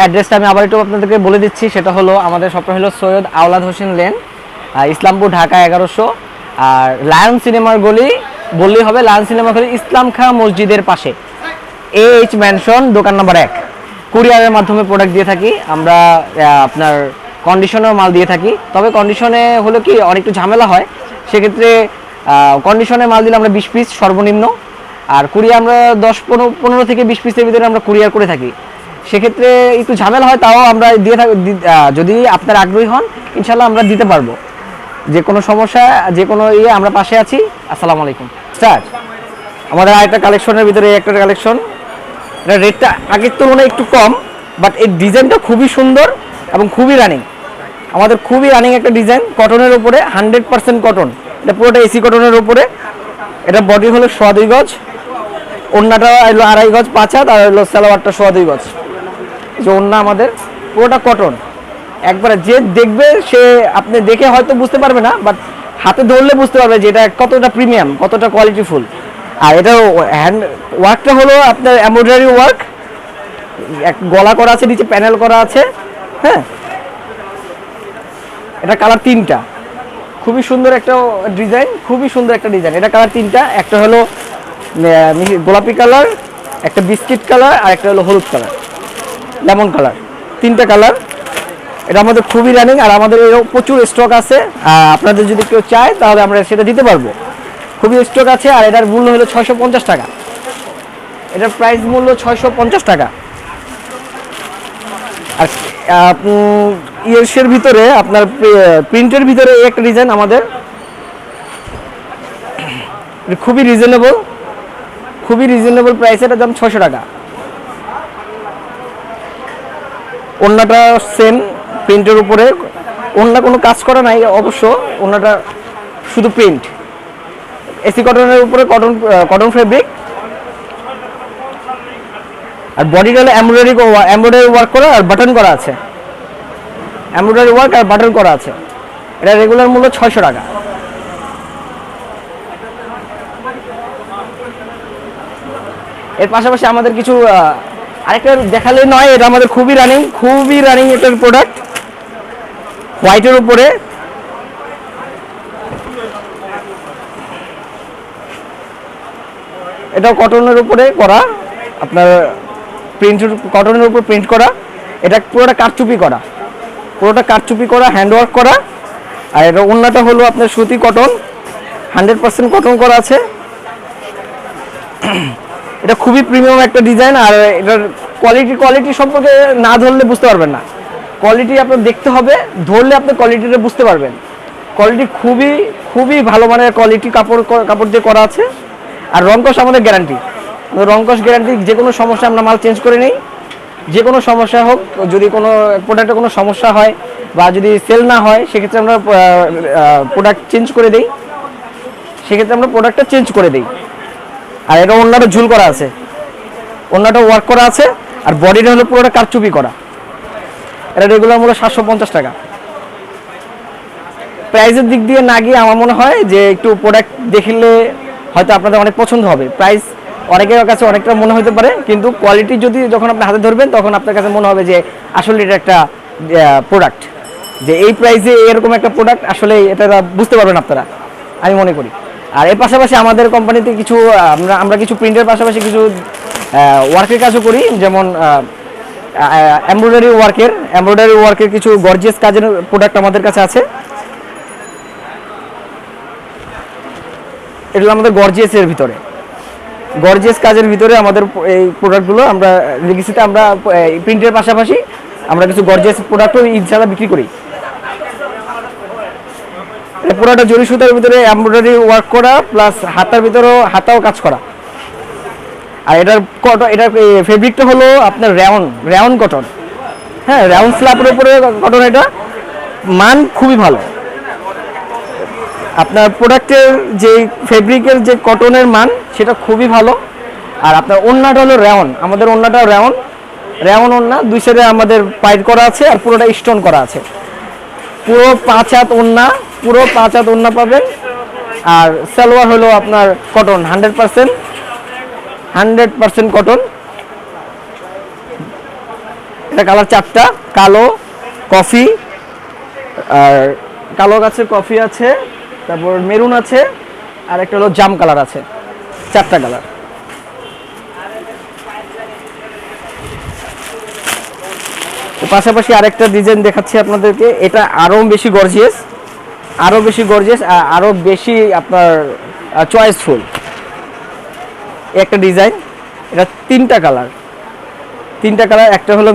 অ্যাড্রেসটা আমি আবার একটু আপনাদেরকে বলে দিচ্ছি, সেটা হলো আমাদের শপটা হলো সৈয়দ আওলাদ হোসেন লেন ইসলামপুর, ঢাকা এগারোশো। আর লায়ন সিনেমার গলি, বললেই হবে লায়ন সিনেমার গলি ইসলাম খা মসজিদের পাশে। এ এইচ ম্যানশন দোকান নম্বর এক। কুরিয়ারের মাধ্যমে প্রোডাক্ট দিয়ে থাকি, আমরা আপনার কন্ডিশনেও মাল দিয়ে থাকি। তবে কন্ডিশনে হলো কি অনেকটু ঝামেলা হয়। সেক্ষেত্রে কন্ডিশনে মাল দিলে আমরা বিশ পিস সর্বনিম্ন। আর কুরিয়ার আমরা দশ, পনেরো পনেরো থেকে বিশ পিসের ভিতরে আমরা কুরিয়ার করে থাকি। সেক্ষেত্রে একটু ঝামেলা হয়, তাও আমরা দিয়ে থাকি যদি আপনার আগ্রহী হন ইনশাল্লাহ আমরা দিতে পারব। যে কোনো সমস্যা, যে কোনো ইয়ে আমরা পাশে আছি। আসসালামু আলাইকুম। স্যার, আমাদের আরেকটা কালেকশনের ভিতরে এই একটা কালেকশন। এটা রেটটা আগের তুলনায় একটু কম বাট এর ডিজাইনটা খুবই সুন্দর এবং খুবই রানিং আমাদের খুবই রানিং একটা ডিজাইন, কটনের উপরে হান্ড্রেড পার্সেন্ট কটন এটা পুরোটা এসি কটনের উপরে। এটা বডি হলো সোয়া দুই গজ। অন্যটা হলো আড়াই গজ পাঁচ আর হলো সালোয়ারটা সোয়া দুই গজ। যে ওন্না আমাদের, পুরোটা কটন একবারে যে দেখবে সে আপনি দেখে হয়তো বুঝতে পারবে না বাট হাতে ধরলে বুঝতে পারবে যে এটা কতটা প্রিমিয়াম কতটা কোয়ালিটিফুল আর এটা হ্যান্ড ওয়ার্কটা হলো আপনার এমব্রয়ডারি ওয়ার্ক এক গলা করা আছে, নিচে প্যানেল করা আছে হ্যাঁ? এটা কালার তিনটা। খুবই সুন্দর একটা ডিজাইন খুবই সুন্দর একটা ডিজাইন এটা কালার তিনটা, একটা হলো গোলাপি কালার একটা বিস্কিট কালার আর একটা হলো হলুদ কালার লেমন কালার। তিনটা কালার। এটা আমাদের খুবই রানিং আর আমাদের এরও প্রচুর স্টক আছে। আপনাদের যদি কেউ চায়, তাহলে আমরা সেটা দিতে পারব। খুবই স্টক আছে, আর এটার মূল্য হলো ছয়শো পঞ্চাশ টাকা। এটার প্রাইস মূল্য ছয়শো পঞ্চাশ টাকা। আর ইয়েসের ভিতরে, আপনার প্রিন্টের ভিতরে একটা ডিজাইন আমাদের। খুবই রিজনেবল খুবই রিজনেবল প্রাইস এটার দাম ছশো টাকা। অন্যটা সেম প্রিন্টের উপরে। অন্য কোনো কাজ করা নাই, অবশ্য অন্যটা শুধু প্রিন্ট এসি কটনের উপরে কটন কটন ফেব্রিক আর বডিটা হলো এমব্রয়ডারি এমব্রয়ডারি ওয়ার্ক করা আর বাটন করা আছে। এমব্রয়ডারি ওয়ার্ক আর বাটন করা আছে। এটা রেগুলার মূল্য ছয়শো টাকা। এর পাশাপাশি আমাদের কিছু আরেকটা দেখালে নয়, এটা আমাদের খুবই রানিং খুবই রানিং এটার প্রোডাক্ট হোয়াইটের উপরে। এটাও কটনের উপরে করা। আপনার প্রিন্টের কটনের উপর প্রিন্ট করা। এটা পুরোটা কারচুপি করা। পুরোটা কারচুপি করা হ্যান্ডওয়ার্ক করা। আর এটা অন্যটা হলো আপনার সুতি কটন হান্ড্রেড পার্সেন্ট কটন করা আছে। এটা খুবই প্রিমিয়াম একটা ডিজাইন আর এটার কোয়ালিটি কোয়ালিটি সম্পর্কে না ধরলে বুঝতে পারবেন না। কোয়ালিটি আপনার দেখতে হবে, ধরলে আপনি কোয়ালিটিটা বুঝতে পারবেন। কোয়ালিটি খুবই খুবই ভালো মানের কোয়ালিটি কাপড় কাপড় দিয়ে করা আছে। আর রংকশ আমাদের গ্যারান্টি রংকশ গ্যারান্টি যে কোনো সমস্যা আমরা মাল চেঞ্জ করে নিই। যে কোনো সমস্যা হোক, যদি কোনো প্রোডাক্টে কোনো সমস্যা হয় বা যদি সেল না হয়, সেক্ষেত্রে আমরা প্রোডাক্ট চেঞ্জ করে দিই। সেক্ষেত্রে আমরা প্রোডাক্টটা চেঞ্জ করে দিই। আর এটা অন্যটা ঝুল করা আছে। অন্যটা ওয়ার্ক করা আছে, আর বডিটা হলো পুরোটা কারচুপি করা। এটা রেগুলার মূল্য সাতশো পঞ্চাশ টাকা। প্রাইসের দিক দিয়ে না গিয়ে আমার মনে হয় যে একটু প্রোডাক্ট দেখলে হয়তো আপনাদের অনেক পছন্দ হবে। প্রাইস অনেকের কাছে অনেকটা মনে হতে পারে, কিন্তু কোয়ালিটি যদি যখন আপনি হাতে ধরবেন, তখন আপনার কাছে মনে হবে যে আসলে এটা একটা প্রোডাক্ট যে এই প্রাইসে এরকম একটা প্রোডাক্ট আসলে এটা বুঝতে পারবেন আপনারা, আমি মনে করি। আর এর পাশাপাশি আমাদের কোম্পানিতে কিছু আমরা আমরা কিছু প্রিন্টের পাশাপাশি কিছু ওয়ার্কের কাজও করি, যেমন এমব্রয়ডারি ওয়ার্কের এমব্রয়ডারি ওয়ার্কের কিছু গর্জিয়াস কাজের প্রোডাক্ট আমাদের কাছে আছে। এগুলো আমাদের গর্জিয়াসের ভিতরে। গর্জিয়াস কাজের ভিতরে আমাদের এই প্রোডাক্টগুলো আমরা লেগেসিতে আমরা প্রিন্টের পাশাপাশি আমরা কিছু গর্জিয়াস প্রোডাক্টও ইনশাল্লাহ বিক্রি করি। পুরোটা জরি সুতার ভিতরে এমব্রয়ডারি ওয়ার্ক করা প্লাস হাতার ভিতরেও হাতাও কাজ করা। আর এটার কটন এটার ফেব্রিকটা হলো আপনার রেওন রেওন কটন হ্যাঁ রেওন স্ল্যাপের উপরে কটন এটা। মান খুবই ভালো। আপনার প্রোডাক্টের যে ফেব্রিকের যে কটনের মান, সেটা খুবই ভালো। আর আপনার ওন্নাটা হলো রেওন আমাদের ওন্নাটা রেওন রেওন ওন্না, দুই সাইডে আমাদের পাইট করা আছে আর পুরোটা স্টোন করা আছে। পুরো পাঁচ হাত ওন্না পুরো পাঁচ হাত ওন্না পাবেন। আর সালোয়ার হলো আপনার cotton, hundred percent hundred percent cotton. এটা কালার চারটা, কালো, কফি, আর কালো গাছের কফি আছে, তারপর মেরুন আছে, আর একটা হলো জাম কালার আছে, চারটা কালার। পাশাপাশি আরেকটা ডিজাইন দেখাচ্ছি আপনাদেরকে, এটা আরও বেশি গর্জিয়াস আরও বেশি গর্জিয়াস আরও বেশি আপনার চয়েসফুল একটা ডিজাইন এটা তিনটা কালার তিনটা কালার একটা হলো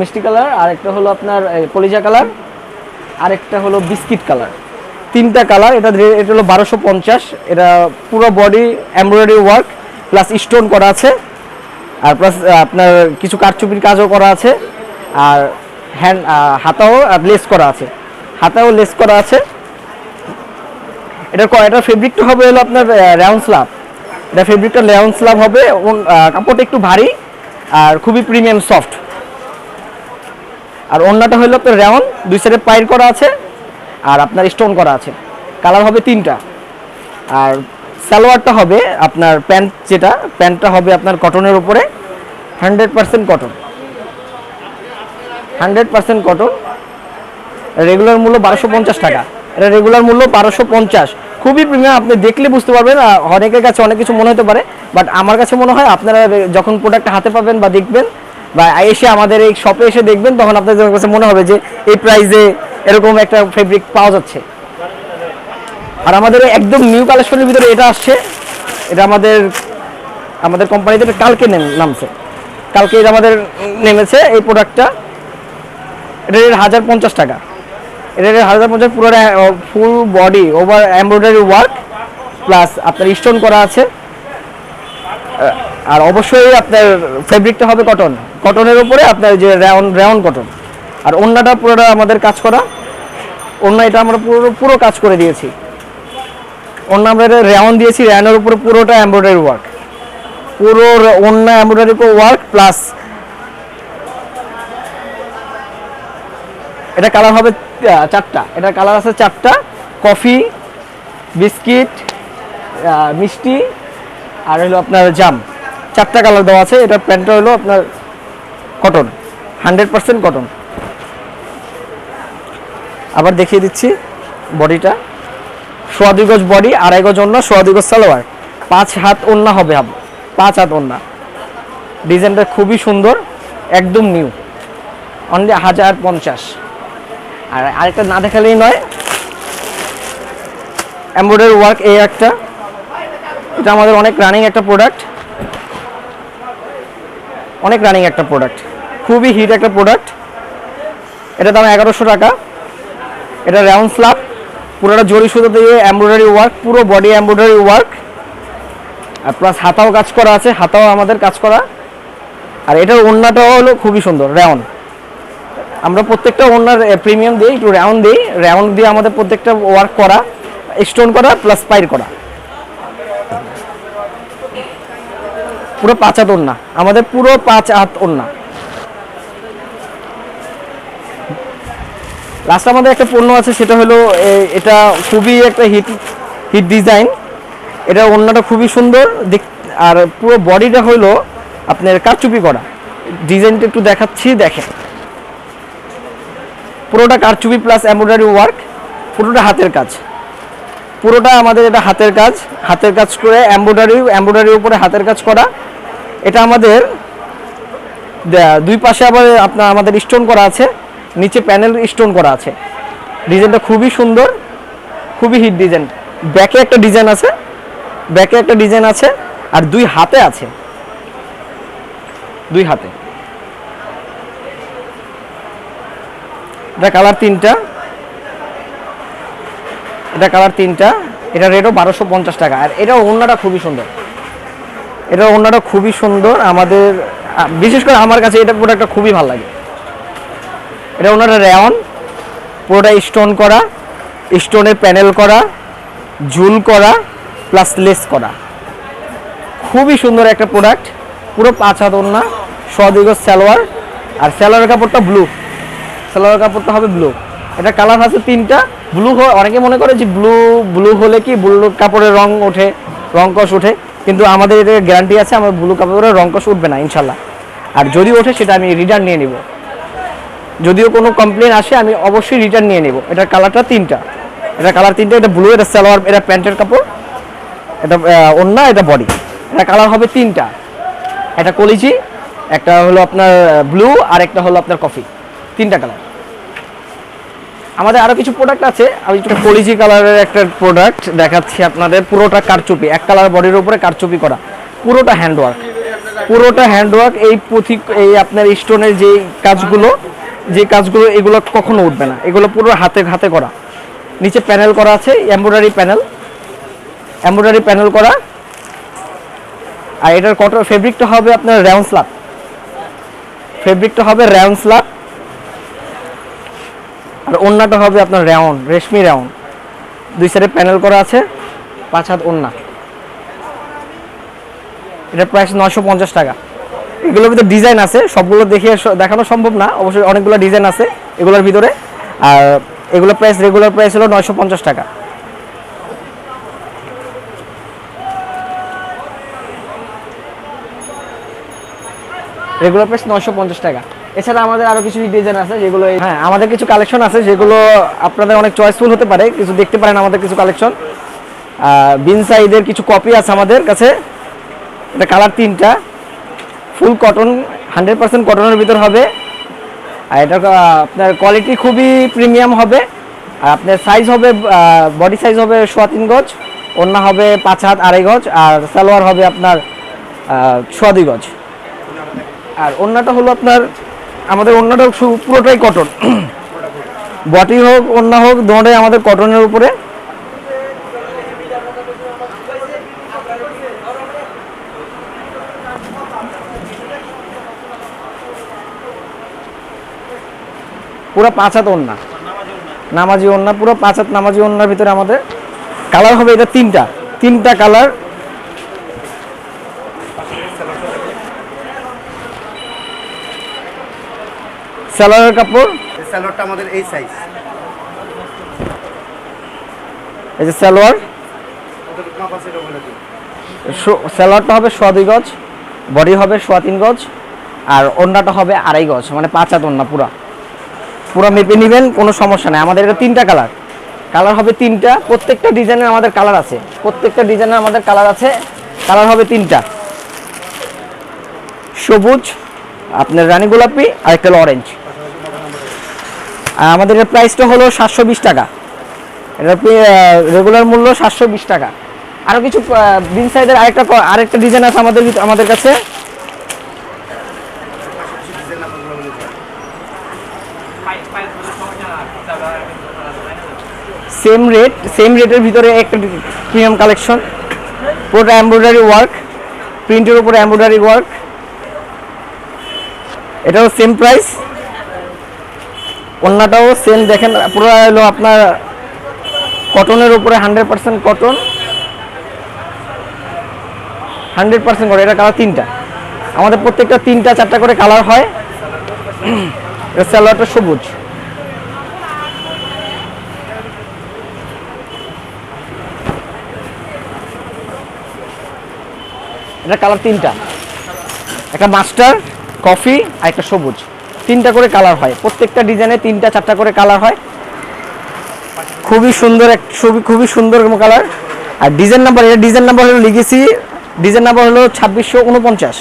মিষ্টি কালার আর একটা হলো আপনার কলিজা কালার আর একটা হলো বিস্কিট কালার তিনটা কালার এটা এটা হলো বারোশো পঞ্চাশ, এটা পুরো body embroidery work plus stone করা আছে, আর প্লাস আপনার কিছু কারচুপির কাজও করা আছে, আর হ্যান্ড হাতাও লেস করা আছে। হাতাও লেস করা আছে। এটা এটা ফেব্রিকটা হবে হলো আপনার রাউন্ড স্লাব এটা ফেব্রিকটা রাউন্ড স্লাব হবে কাপড়টা একটু ভারী আর খুবই প্রিমিয়াম সফট আর অন্যটা হলো আপনার রাউন্ড দুই সাইডে পাইর করা আছে আর আপনার স্টোন করা আছে। কালার হবে তিনটা। আর সালোয়ারটা হবে আপনার প্যান্ট যেটা প্যান্টটা হবে আপনার কটনের উপরে। Hundred percent cotton hundred percent cotton regular মূল্য বারোশো পঞ্চাশ টাকা। এটা রেগুলার মূল্য বারোশো পঞ্চাশ। খুবই প্রিমিয়াম আপনি দেখলে বুঝতে পারবেন অনেকের কাছে অনেক কিছু মনে হতে পারে বাট আমার কাছে মনে হয় আপনারা যখন প্রোডাক্টটা হাতে পাবেন বা দেখবেন বা এসে আমাদের এই শপে এসে দেখবেন তখন আপনাদের কাছে মনে হবে যে এই প্রাইসে এরকম একটা ফেব্রিক পাওয়া যাচ্ছে। আর আমাদের একদম নিউ কালেকশনের ভিতরে এটা আসছে। এটা আমাদের আমাদের কোম্পানিতে এটা কালকে নেম- নামছে। কালকে এটা আমাদের নেমেছে এই প্রোডাক্টটা এটা হাজার পঞ্চাশ টাকা। এটা হাজার পঞ্চাশ পুরো full body over embroidery work plus আপনার স্টোন করা আছে। আর অবশ্যই আপনার ফেব্রিকটা হবে কটন কটনের উপরে আপনার যে রাউন্ড রাউন্ড কটন আর অন্যটা পুরোটা আমাদের কাজ করা। অন্য এটা আমরা পুরো পুরো কাজ করে দিয়েছি। অন্য আমরা এটা দিয়েছি রেওয়ানের উপরে পুরোটা এমব্রয়ডারি ওয়ার্ক পুরো অন্য এমব্রয়ডারি ওয়ার্ক প্লাস এটা কালার হবে চারটা। এটার কালার আছে চারটা। কফি, বিস্কিট মিষ্টি, আর হলো আপনার জাম। চারটা কালার দেওয়া আছে। এটার প্যান্টটা হলো আপনার কটন হান্ড্রেড পার্সেন্ট কটন আবার দেখিয়ে দিচ্ছি বডিটা। সোয়া গজ বডি, আড়াই গজ ওন্না সোয়া দুই গজ সালোয়ার। পাঁচ হাত ওন্না হবে পাঁচ হাত ওন্না ডিজাইনটা খুবই সুন্দর, একদম নিউ অনলি হাজার পঞ্চাশ। আর আরেকটা না দেখালেই নয়। এমব্রয়ডারি ওয়ার্ক এই একটা। এটা আমাদের অনেক রানিং একটা প্রোডাক্ট অনেক রানিং একটা প্রোডাক্ট খুবই হিট একটা প্রোডাক্ট এটা দাম এগারোশো টাকা। এটা রাউন্ড স্লাব পুরোটা জরি সুতো দিয়ে এমব্রয়ডারি ওয়ার্ক পুরো বডি এমব্রয়ডারি ওয়ার্ক আর প্লাস হাতাও কাজ করা আছে, হাতাও আমাদের কাজ করা। আর এটার ওড়নাটাও হলো খুবই সুন্দর রাউন্ড আমরা প্রত্যেকটা ওনার প্রিমিয়াম দিই একটু রাউন্ড দিই। রাউন্ড দিয়ে আমাদের প্রত্যেকটা ওয়ার্ক করা স্টোন করা প্লাস পাইর করা। পুরো পাঁচ হাত ওড়না। আমাদের পুরো পাঁচ হাত ওড়না। লাস্ট আমাদের একটা পণ্য আছে, সেটা হলো এটা খুবই একটা হিট হিট ডিজাইন এটা ওড়নাটা খুবই সুন্দর। দেখ, আর পুরো বডিটা হলো আপনার কারচুপি করা। ডিজাইনটা একটু দেখাচ্ছি, দেখেন। পুরোটা কারচুপি প্লাস এমব্রয়ডারি ওয়ার্ক পুরোটা হাতের কাজ। পুরোটা আমাদের এটা হাতের কাজ হাতের কাজ করে এমব্রয়ডারি এমব্রয়ডারির উপরে হাতের কাজ করা। এটা আমাদের দুই পাশে আবার আপনার আমাদের স্টোন করা আছে, নিচে প্যানেল স্টোন করা আছে। ডিজাইনটা খুবই সুন্দর, খুবই হিট ডিজাইন ব্যাকে একটা ডিজাইন আছে ব্যাকে একটা ডিজাইন আছে, আর দুই হাতে আছে। দুই হাতে। এটা কালার তিনটা। এটা কালার তিনটা। এটা রেটও বারোশো পঞ্চাশ টাকা। আর এটা ওড়নাটা খুবই সুন্দর। এটা ওড়নাটা খুবই সুন্দর। আমাদের বিশেষ করে আমার কাছে এটা প্রোডাক্টটা খুবই ভালো লাগে। এটা ওনারা রেওন পুরোটা স্টোন করা স্টোনে প্যানেল করা, ঝুল করা প্লাস লেস করা। খুবই সুন্দর একটা প্রোডাক্ট পুরো পাঁচ হাত ওড়না, সদীর্ঘ সালোয়ার। আর সালোয়ার কাপড়টা ব্লু সালোয়ার কাপড়টা হবে ব্লু এটা কালার আছে তিনটা। ব্লু অনেকে মনে করে যে ব্লু ব্লু হলে কি ব্লু কাপড়ের রং ওঠে, রং কষ ওঠে। কিন্তু আমাদের এটা গ্যারান্টি আছে, আমার ব্লু কাপড়ের রং কষ উঠবে না, ইনশাল্লাহ। আর যদি ওঠে, সেটা আমি রিটার্ন নিয়ে নিব। যদিও কোনো কমপ্লেন আসে, আমি অবশ্যই রিটার্ন নিয়ে নেব। এটার কালারটা তিনটা। এটা কালার তিনটা, এটা ব্লু এটা সালোয়ার, এটা প্যান্টের কাপড়, এটা অন্য এটা বডি এটা কালার হবে তিনটা। একটা কলিজি একটা হলো আপনার ব্লু আর একটা হলো আপনার কফি তিনটা কালার আমাদের আরও কিছু প্রোডাক্ট আছে, আমি একটু কলিজি কালারের একটা প্রোডাক্ট দেখাচ্ছি আপনাদের। পুরোটা কারচুপি, এক কালার বডির উপরে কারচুপি করা। পুরোটা হ্যান্ডওয়ার্ক পুরোটা হ্যান্ডওয়ার্ক এই পুঁথি, এই আপনার স্টোনের যে কাজগুলো যে কাজগুলো, এগুলো কখনো উঠবে না। এগুলো পুরো হাতে হাতে করা। নিচে প্যানেল করা আছে এমব্রয়ডারি প্যানেল এমব্রয়ডারি প্যানেল করা। আর এটার কটন ফেব্রিকটা হবে আপনার র্যাউন স্লাব ফেব্রিকটা হবে র্যাউন স্লাব আর ওন্নাটা হবে আপনার র্যাউন রেশমি র্যাউন দুই সাইডে প্যানেল করা আছে, পাঁচ হাত ওন্না। এটার প্রাইস নয়শো পঞ্চাশ টাকা। এগুলোর ভিতরে ডিজাইন আছে, সবগুলো দেখে দেখানো সম্ভব না, অবশ্যই অনেকগুলো ডিজাইন আছে এগুলোর ভিতরে। আর এগুলোর প্রাইস রেগুলার প্রাইস হলো নয়শো পঞ্চাশ টাকা। রেগুলার প্রাইস নয়শো পঞ্চাশ টাকা। এছাড়া আমাদের আরও কিছু ডিজাইন আছে, যেগুলো হ্যাঁ আমাদের কিছু কালেকশন আছে, যেগুলো আপনাদের অনেক চয়েসফুল হতে পারে, কিছু দেখতে পারেন আমাদের কিছু কালেকশন বিন সাইডের কিছু কপি আছে আমাদের কাছে। এটা কালার তিনটা। ফুল কটন হান্ড্রেড পার্সেন্ট কটনের ভিতর হবে। আর এটা আপনার কোয়ালিটি খুবই প্রিমিয়াম হবে। আর আপনার সাইজ হবে বডি সাইজ হবে সোয়া তিন গজ, ওড়না হবে পাঁচ হাত আড়াই গজ, আর সালোয়ার হবে আপনার সোয়া দুই গজ। আর অন্যটা হলো আপনার আমাদের সু- পুরোটাই কটন বডি হোক, ওড়না হোক, দুটোই আমাদের কটনের উপরে। পুরো পাঁচ হাত ওড়না। নামাজি ওড়না, পুরো পাঁচ হাত নামাজি ওড়নার ভিতরে আমাদের কালার হবে এটা তিনটা। তিনটা কালার সালোয়ারের কাপড়? স্যালোয়ারটা আমাদের এই সাইজ এই যে শো- সালোয়ারটা হবে সোয়া দুই গজ বডি হবে সোয়া তিন গজ আর ওড়নাটা হবে আড়াই গজ মানে পাঁচ হাত ওড়না পুরা। পুরো মেপে নেবেন কোনো সমস্যা নেই। আমাদের এটা তিনটা কালার। কালার হবে তিনটা প্রত্যেকটা ডিজাইনের আমাদের কালার আছে। প্রত্যেকটা ডিজাইনের আমাদের কালার আছে কালার হবে তিনটা। সবুজ আপনার রানী গোলাপি আর একটা অরেঞ্জ আমাদের এর প্রাইসটা হলো সাতশো বিশ টাকা। এটার রেগুলার মূল্য সাতশো বিশ টাকা। আরও কিছু বিন সাইজের আরেকটা আরেকটা ডিজাইন আছে আমাদের আমাদের কাছে। সেম রেট সেম রেটের ভিতরে একটা প্রিমিয়াম কালেকশন পুরোটা এমব্রয়ডারি ওয়ার্ক প্রিন্টের উপরে এমব্রয়ডারি ওয়ার্ক এটাও সেম প্রাইস অন্যটাও সেম দেখেন, পুরো হলো আপনার কটনের উপরে hundred percent cotton hundred percent cotton এটা কালার তিনটা। আমাদের প্রত্যেকটা তিনটা, চারটা করে কালার হয়। স্যালোয়ারটা সবুজ। এটা কালার তিনটা। একটা মাস্টার কফি আর একটা সবুজ। তিনটা করে কালার হয়। প্রত্যেকটা ডিজাইনে তিনটা, চারটা করে কালার হয়। খুবই সুন্দর এক ছবি খুবই সুন্দর কালার আর ডিজাইন নাম্বার এটা ডিজাইন নাম্বার হলো লিগেসি ডিজাইন নাম্বার হলো ছাব্বিশশো উনপঞ্চাশ।